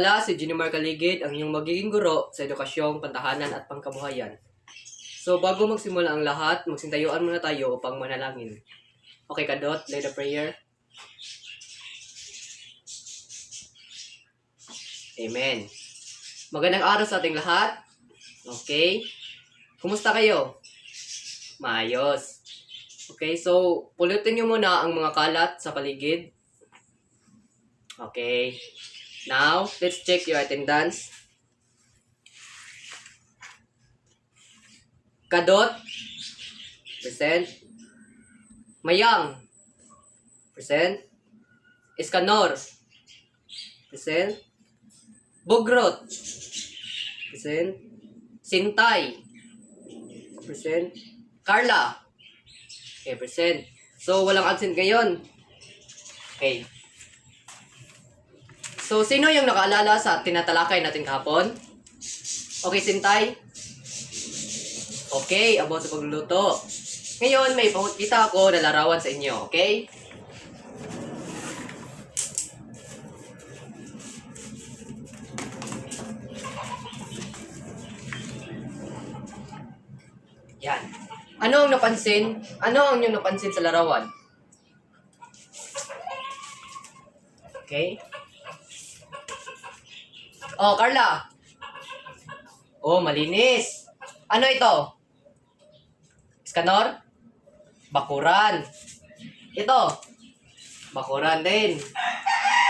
Pala si Jinimar Kaligid, ang inyong magiging guro sa edukasyong, pantahanan at pangkabuhayan. So bago magsimula ang lahat, magsintayuan muna tayo upang manalangin. Okay ka, Dot? Lead a prayer. Amen. Magandang araw sa ating lahat. Okay? Kumusta kayo? Maayos. Okay, so pulutin nyo muna ang mga kalat sa paligid. Okay. Now, let's check your attendance. Kadot. Present. Mayang. Present. Escanor. Present. Bugrot. Present. Sintay. Present. Carla. Okay, present. So, walang absent ngayon. Okay. So, sino yung nakaalala sa tinatalakay natin kahapon? Okay, Sintay? Okay, about sa pagluluto. Ngayon, may pakita ako na larawan sa inyo, okay? Yan. Ano ang napansin? Ano ang inyong napansin sa larawan? Okay. Oh, Carla. Oh, malinis. Ano ito? Iskanor? Bakuran. Ito. Bakuran din.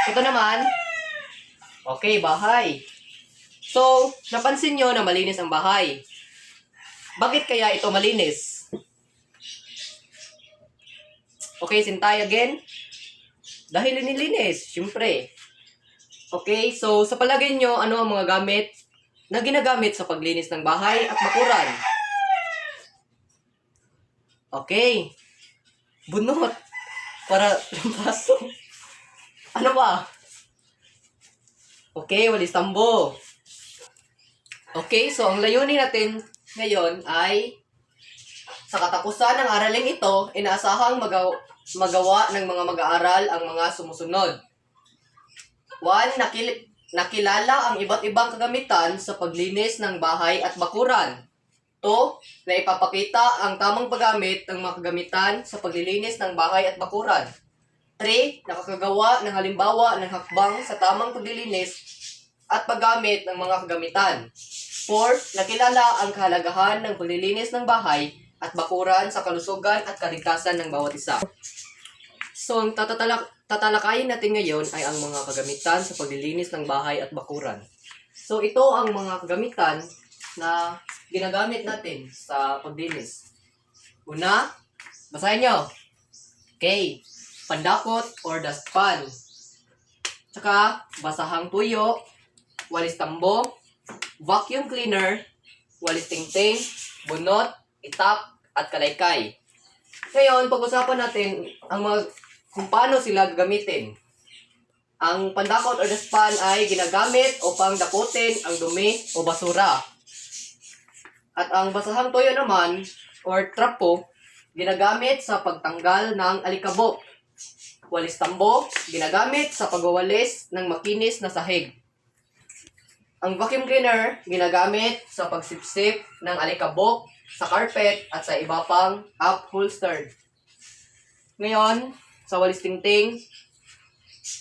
Ito naman. Okay, bahay. So, napansin nyo na malinis ang bahay. Bakit kaya ito malinis? Okay, sintay again. Dahil nilinis, syempre. Okay, so sa palagay nyo, ano ang mga gamit na ginagamit sa paglinis ng bahay at bakuran? Okay. Bunot. Para lampaso. Ano ba? Okay, walis tambo. Okay, so ang layunin natin ngayon ay sa katapusan ng araling ito, inaasahang magaw magawa ng mga mag-aaral ang mga sumusunod. One, nakil- nakilala ang iba't ibang kagamitan sa paglinis ng bahay at bakuran. Two, na ipapakita ang tamang paggamit ng mga kagamitan sa paglilinis ng bahay at bakuran. Three, nakakagawa ng halimbawa ng hakbang sa tamang paglilinis at paggamit ng mga kagamitan. Four, nakilala ang kahalagahan ng paglilinis ng bahay at bakuran sa kalusugan at kaligtasan ng bawat isa. So, ang tatatala- tatalakayin natin ngayon ay ang mga kagamitan sa paglilinis ng bahay at bakuran. So, ito ang mga kagamitan na ginagamit natin sa paglinis. Una, basahin nyo. Okay. Pandakot or dustpan. Tsaka, basahang tuyo, walis tambo, vacuum cleaner, walis tingting, bunot, itak, at kalaykay. Ngayon, pag-usapan natin ang mga, kung paano sila gagamitin. Ang pandakot or dustpan ay ginagamit upang dakutin ang dumi o basura. At ang basahang toyo naman, or trapo, ginagamit sa pagtanggal ng alikabok. Walis tambo, ginagamit sa pagwawalis ng makinis na sahig. Ang vacuum cleaner, ginagamit sa pagsipsip ng alikabok sa carpet at sa iba pang upholstered. Ngayon, sa walis tingting,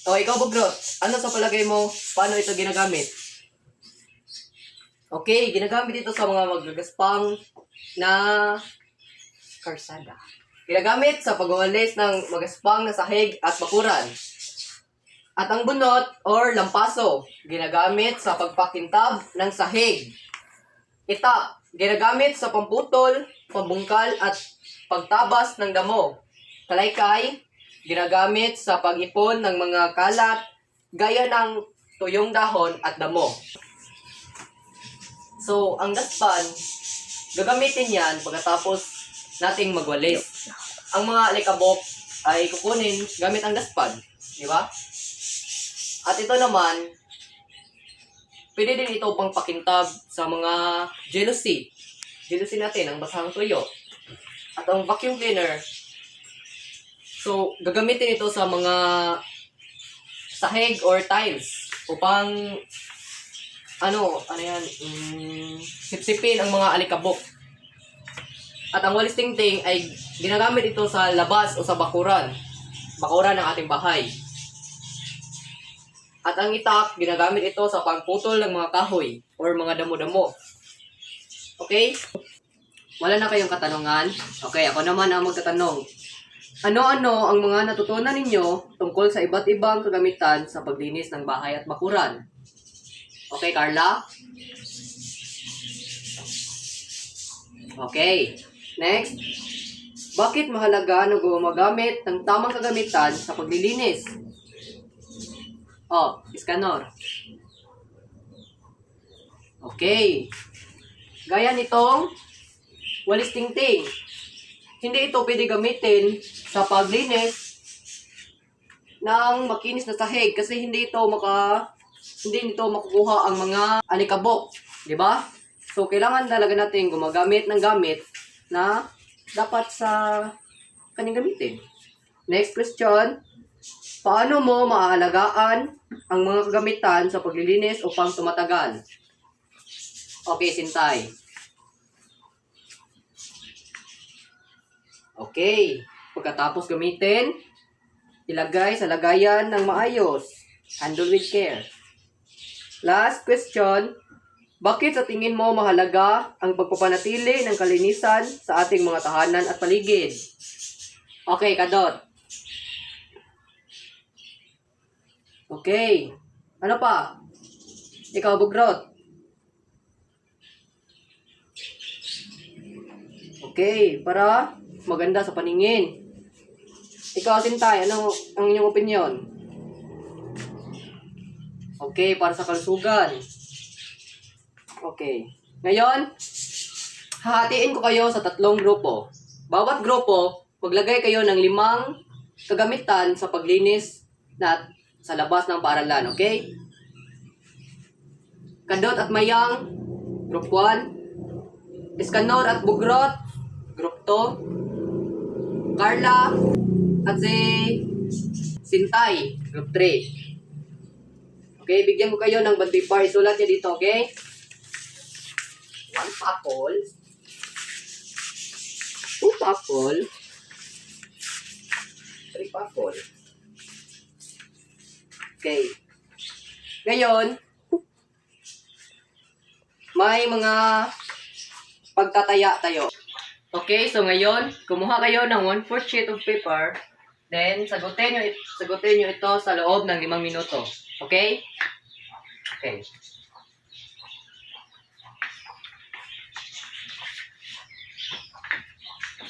o ikaw Bugrot, ano sa palagay mo, paano ito ginagamit? Okay, ginagamit ito sa mga magagaspang na karsada. Ginagamit sa pagwawalis ng magaspang na sahig at bakuran. At ang bunot or lampaso, ginagamit sa pagpakintab ng sahig. Ita, ginagamit sa pamputol, pambungkal at pagtabas ng damo. Kalaykay, ginagamit sa pag-ipon ng mga kalat gaya ng tuyong dahon at damo. So, ang dustpan, gagamitin yan pagkatapos nating magwalis. Ang mga alikabok ay kukunin gamit ang dustpan. Di ba? At ito naman, pwede din ito pang pakintab sa mga jealousy. Jealousy natin, ang basahang tuyo. At ang vacuum cleaner, so gagamitin ito sa mga sahig or tiles. upang ano, ano yan, mm, sipsipin ang mga alikabok. At ang walis tingting ay ginagamit ito sa labas o sa bakuran. Bakuran ng ating bahay. At ang itak, ginagamit ito sa pagputol ng mga kahoy or mga damo-damo. Okay? Wala na kayong katanungan? Okay, ako naman ang magtatanong. Ano-ano ang mga natutunan ninyo tungkol sa iba't ibang kagamitan sa paglinis ng bahay at bakuran? Okay, Carla? Okay. Next. Bakit mahalaga na gumagamit ng tamang kagamitan sa paglilinis? Oh, Iskanor. Okay. Gaya nitong walis tingting. Hindi ito pwede gamitin sa paglinis ng makinis na sahig kasi hindi ito maka hindi nito makukuha ang mga alikabok, di ba? So kailangan talaga natin gumagamit ng gamit na dapat sa kanyang gamitin. Next question. Paano mo maaalagaan ang mga kagamitan sa paglilinis upang tumatagal? Okay, Sintay. Okay. Pagkatapos gamitin, ilagay sa lagayan ng maayos. Handle with care. Last question. Bakit sa tingin mo mahalaga ang pagpapanatili ng kalinisan sa ating mga tahanan at paligid? Okay, Kadot. Okay. Ano pa? Ikaw, Bugrot. Okay, para maganda sa paningin. Ikaw, Sintay, ano ang inyong opinion? Okay, para sa kalusugan. Okay. Ngayon, hahatiin ko kayo sa tatlong grupo. Bawat grupo, maglagay kayo ng limang kagamitan sa paglinis na sa labas ng paaralan, okay? Kadot at Mayang, group 1. Iskanor at Bugrot, group 2. Carla at si Sintay, group 3. Okay, bigyan ko kayo ng banting bar. Isulat niya dito, okay? One apple. Two apple. Three apple. Okay. Ngayon, may mga pagtataya tayo. Okay, so ngayon, kumuha kayo ng 1/4 sheet of paper. Then, sagutin nyo, sagutin nyo ito sa loob ng limang minuto. Okay? Okay.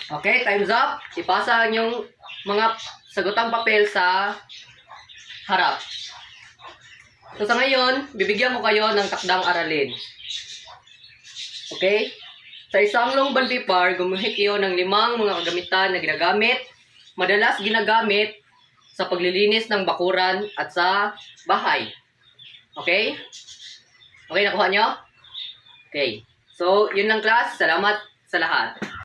Okay, time's up. Ipasa yung mga sagutang papel sa harap. So sa ngayon, bibigyan ko kayo ng takdang aralin. Okay? Sa isang long gumuhit kayo ng limang mga kagamitan na ginagamit, madalas ginagamit sa paglilinis ng bakuran at sa bahay. Okay? Okay, nakuha nyo? Okay. So, yun lang class. Salamat sa lahat.